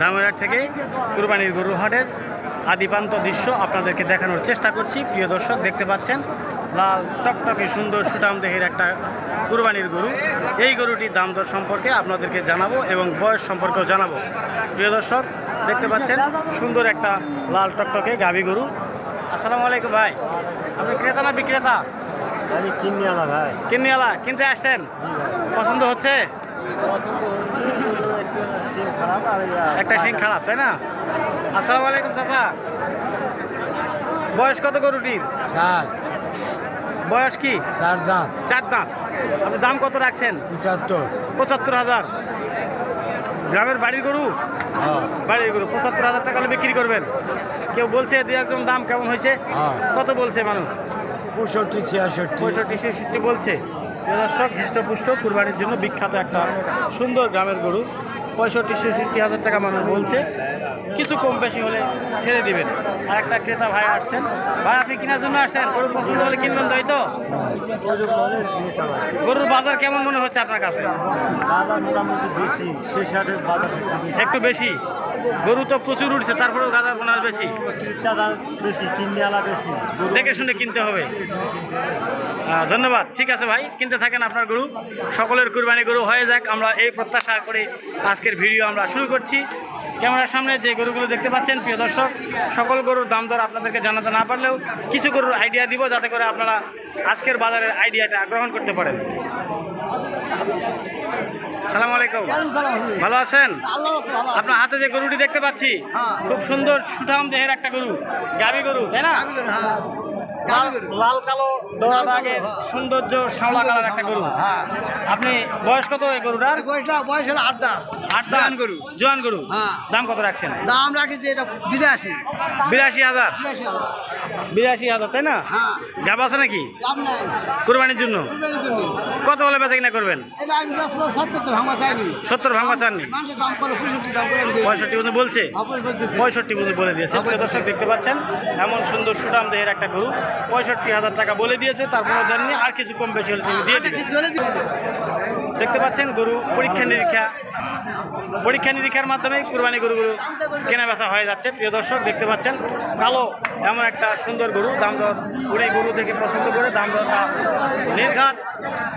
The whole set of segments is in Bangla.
ধামরাট থেকে কুরবানির গরু হাটের আদিপান্ত দৃশ্য আপনাদেরকে দেখানোর চেষ্টা করছি। প্রিয় দর্শক, দেখতে পাচ্ছেন, লাল, টকটকে সুন্দর সুটাম দেহের একটা কুরবানির গরু। এই গরুটির দাম দর সম্পর্কে আপনাদেরকে জানাব এবং বয়স সম্পর্কেও জানাব। প্রিয় দর্শক, দেখতে পাচ্ছেন, সুন্দর একটা লাল টকটকে গাভী গরু। আসসালামু আলাইকুম ভাই। আপনি ক্রেতা না বিক্রেতা? আমি কিনে আলা ভাই। কিনিয়ালা কিনতে আসছেন? পছন্দ হচ্ছে? একটা সিং খারাপ তাই না? আসসালামু আলাইকুম চাচা। বয়স কত গরুটির? চার। বয়স কি? চার দাঁত। চার দাঁত। আপনি দাম কত রাখছেন? পঁচাত্তর। পঁচাত্তর হাজার। গ্রামের বাড়ির গরু? হ্যাঁ। বাড়ির গরু পঁচাত্তর হাজার টাকা হলে বিক্রি করবেন। কেউ বলছে দু একজন দাম কেমন হয়েছে? হ্যাঁ। কত বলছে মানুষ? পঁয়ষট্টি ছিয়াষট্টি। পঁয়ষট্টি ছেষট্টি বলছে। দর্শক হৃষ্টপুষ্ট কুরবানির জন্য বিখ্যাত একটা সুন্দর গ্রামের গরু। পঁয়ষট্টি ছেষট্টি হাজার টাকা মানুষ বলছে। কিছু কম বেশি হলে ছেড়ে দিবেন। আর একটা ক্রেতা ভাই আসছেন। ভাই আপনি কেনার জন্য আসছেন? গরু পছন্দ হলে কিনবেন তাই তো? গরুর বাজার কেমন মনে হচ্ছে আপনার কাছে? বাজার মোটামুটি বেশি শেষ হাটের বাজার বেশি। একটু বেশি? গরু তো প্রচুর উঠছে তারপরেও গাঁদার বোনাস বেশি। বেশি দেখে শুনে কিনতে হবে। ধন্যবাদ। ঠিক আছে ভাই কিনতে থাকেন আপনার গরু। সকলের কুরবানি গরু হয়ে যাক আমরা এই প্রত্যাশা করে আজকের ভিডিও আমরা শুরু করছি। ক্যামেরার সামনে যে গরুগুলো দেখতে পাচ্ছেন প্রিয় দর্শক সকল গরুর দাম দর আপনাদেরকে জানাতে না পারলেও কিছু গরুর আইডিয়া দিব যাতে করে আপনারা আজকের বাজারের আইডিয়াটা গ্রহণ করতে পারেন। সালাম আলাইকুম ভালো আছেন? আপনার হাতে যে গরুটি দেখতে পাচ্ছি খুব সুন্দর সুঠাম দেহের একটা গরু গাবি গরু তাই না? লাল- লাল কালো দোড়া দাগের সৌন্দর্য শ্যাওলা কালার একটা গরু। আপনি বয়স কত এই গরুটার? বয়সটা বয়স হলো আট দাঁত। আট দাঁত? গরু। জোয়ান গরু। হ্যাঁ। দাম কত রাখছেন? দাম রাখেছি এটা বিরাশি। বিরাশি হাজার। বিরাশি হাজার। তাই না? হ্যাঁ। গাব আছে নাকি? কোরবানির জন্য? জন্য। কত হলে বেচা কিনা করবেন? সত্তর তো ভাঙা চাইনি। সত্তর ভাঙা চাননি? মানুষের দাম করে পঁয়ষট্টি বলছে? পঁয়ষট্টি বলে দিয়েছে। দর্শক দেখতে পাচ্ছেন এমন সুন্দর দেহের একটা গরু পঁয়ষট্টি হাজার টাকা বলে দিয়েছে তারপরে দেননি আর কিছু কম বেশি হলে তিনি দিয়ে। দেখতে পাচ্ছেন গরু পরীক্ষা নিরীক্ষা। পরীক্ষা নিরীক্ষার মাধ্যমে কুরবানি গরুগুলো কেনা বেচা হয়ে যাচ্ছে। প্রিয় দর্শক দেখতে পাচ্ছেন কালো এমন একটা সুন্দর গরু। দাম দর গরু থেকে পছন্দ করে দাম দরটা নির্ঘাত।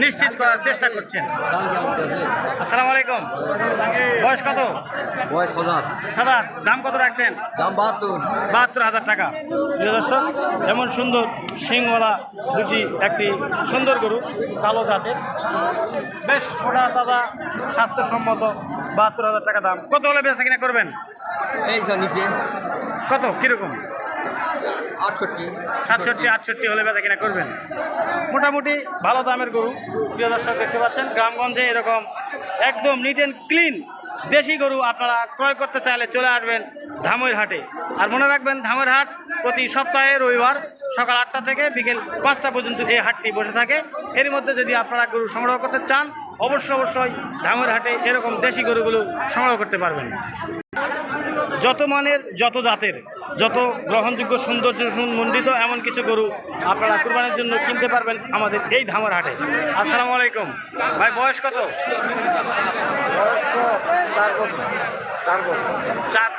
নিশ্চিত করার চেষ্টা করছেন। আসসালামু আলাইকুম। বয়স কত? বয়স হাজার সাদা দাম কত রাখছেন? দাম বাহাত্তর। বাহাত্তর হাজার টাকা। প্রিয় দর্শক এমন সুন্দর শিংওয়ালা দুটি একটি সুন্দর গরু কালো জাতের। বেশ মোটা তাজা স্বাস্থ্যসম্মত বাহাত্তর হাজার টাকা দাম। কত হলে বেচা কিনা করবেন? এই নিচে। কত? কীরকম? আটষট্টি। সাতষট্টি, আটষট্টি হলে বেচা কিনা করবেন। মোটামুটি ভালো দামের গরু, প্রিয় দর্শক দেখতে পাচ্ছেন, গ্রামগঞ্জে এরকম একদম নিট অ্যান্ড ক্লিন দেশি গরু আপনারা ক্রয় করতে চাইলে চলে আসবেন ধামইর হাটে। আর মনে রাখবেন ধামের হাট প্রতি সপ্তাহে রবিবার সকাল আটটা থেকে বিকেল পাঁচটা পর্যন্ত এই হাটটি বসে থাকে। এর মধ্যে যদি আপনারা গরু সংগ্রহ করতে চান, অবশ্যই অবশ্যই ধামের হাটে এরকম দেশি গরুগুলো সংগ্রহ করতে পারবেন। যত মানের, যত জাতের যত গ্রহণযোগ্য সৌন্দর্য মণ্ডিত এমন কিছু গরু আপনারা কুরবানির জন্য কিনতে পারবেন আমাদের এই ধামার হাটে। আসসালামু আলাইকুম। ভাই, বয়স কত? চার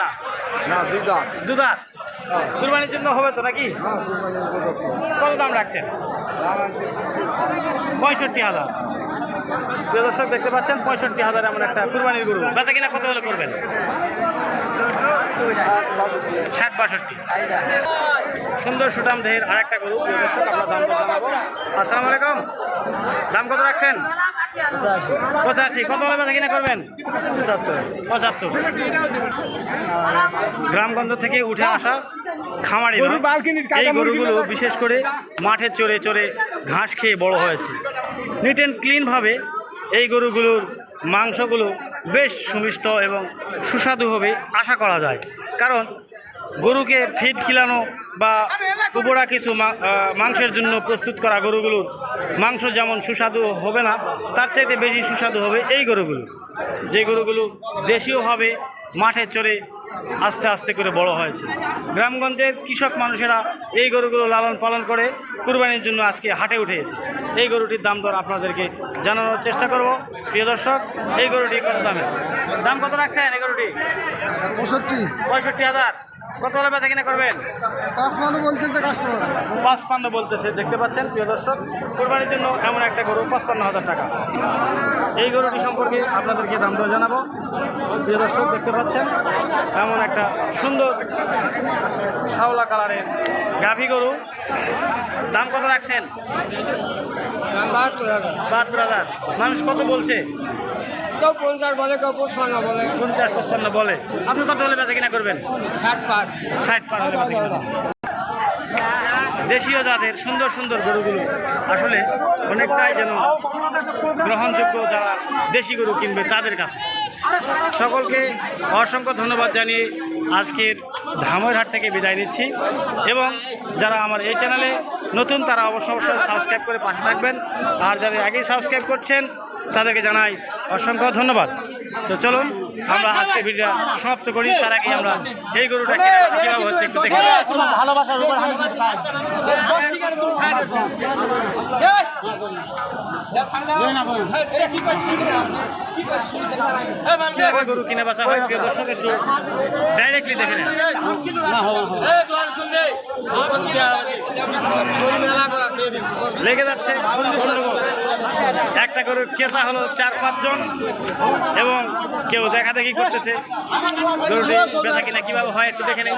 কুরবানির জন্য হবে তো নাকি? কত দাম রাখছেন? পঁয়ষট্টি হাজার। প্রিয় দর্শক, দেখতে পাচ্ছেন, পঁয়ষট্টি হাজার এমন একটা কুরবানির গরু। বেচা কিনা কত হলে করবেন? ষাট বাষট্টি। সুন্দর সুটাম দেহের আর একটা গরু আমরা দাম দর জানাব। আসসালামু আলাইকুম। দাম কত রাখছেন? পঁচাশি। কত বেচা কিনা করবেন? পঁচাত্তর। পঁচাত্তর গ্রামগঞ্জ থেকে উঠে আসা খামারি। এই গরুগুলো বিশেষ করে মাঠে চড়ে চড়ে ঘাস খেয়ে বড় হয়েছে। নিট অ্যান্ড ক্লিনভাবে এই গরুগুলোর মাংসগুলো বেশ সুমিষ্ট এবং সুস্বাদু হবে, আশা করা যায়। কারণ গরুকে ফিড খিলানো বা কুবোড়া কিছু মাংসের জন্য প্রস্তুত করা গরুগুলোর মাংস যেমন সুস্বাদু হবে না, তার চাইতে বেশি সুস্বাদু হবে এই গরুগুলো। যে গরুগুলো দেশীয় হবে মাঠে চড়ে আস্তে আস্তে করে বড় হয়েছে। গ্রামগঞ্জের কৃষক মানুষেরা এই গরুগুলো লালন পালন করে কুরবানির জন্য আজকে হাটে উঠেছে এই গরুটির দাম দর আপনাদেরকে জানানোর চেষ্টা করব। প্রিয় দর্শক এই গরুটি কত দামের? দাম কত রাখছেন এই গরুটি? পঁয়ষট্টি। পঁয়ষট্টি হাজার। কত হলে বেচা কিনা করবেন? পাঁচ মানুষ বলতেছে কাস্টমার পাঁচ পাঁচপান্ন বলতেছে দেখতে পাচ্ছেন প্রিয় দর্শক কোরবানির জন্য এমন একটা গরু পাঁচপান্ন হাজার টাকা। এই গরুটি সম্পর্কে আপনাদেরকে দাম দর জানাব। প্রিয় দর্শক দেখতে পাচ্ছেন এমন একটা সুন্দর শাওলা কালারের গাভী গরু। দাম কত রাখছেন? বাহাত্তর হাজার। মানুষ কত বলছে? কেউ পঞ্চাশ বলে কেউ পঁচপান্ন বলে। পঞ্চাশ পঁচপান্ন বলে। আপনি কত হলে বেচা কিনা করবেন? ষাট পার। পার। দেশীয় জাতের সুন্দর সুন্দর গরুগুলো আসলে অনেকটাই যেন গ্রহণযোগ্য যারা দেশি গরু কিনবে তাদের কাছে। সকলকে অসংখ্য ধন্যবাদ জানিয়ে আজকের ধামইরহাট থেকে বিদায় নিচ্ছি এবং যারা আমার এই চ্যানেলে নতুন তারা অবশ্য অবশ্যই সাবস্ক্রাইব করে পাশে থাকবেন। আর যারা আগেই সাবস্ক্রাইব করছেন তাদেরকে জানাই অসংখ্য ধন্যবাদ। তো চলুন আমরা আজকে ভিডিও সমাপ্ত করি। তার আগে আমরা এই গরুটা কীভাবে হচ্ছে একটু দেখে। ভালোবাসার গরু হয় লেগে যাচ্ছে একটা গরুর ক্রেতা হলো চার পাঁচজন এবং কেউ দেখা দেখি করতেছে। গরুটি কিনা কীভাবে হয় একটু দেখে নেই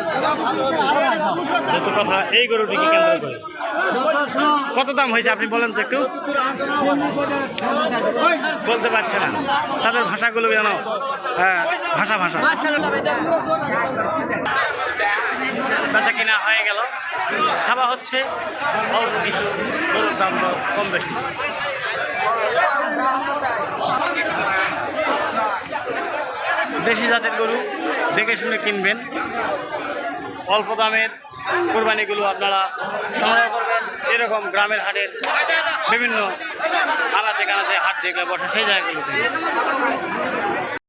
কথা এই গরুটিকে কেন্দ্র করে। কত দাম হয়েছে আপনি বলেন তো একটু? বলতে পারছে না। তাদের ভাষাগুলো যেন হ্যাঁ ভাষা ভাষা। বেচা কিনা হয়ে গেল। সাবা হচ্ছে অল্প কিছু গরুর দাম কম বেশি। দেশি জাতের গরু দেখে শুনে কিনবেন। অল্প দামের কোরবানিগুলো আপনারা সংগ্রহ করবেন। এরকম গ্রামের হাটের বিভিন্ন আনাচে কানাচে হাট যেগুলো বসে সেই জায়গাগুলোতে।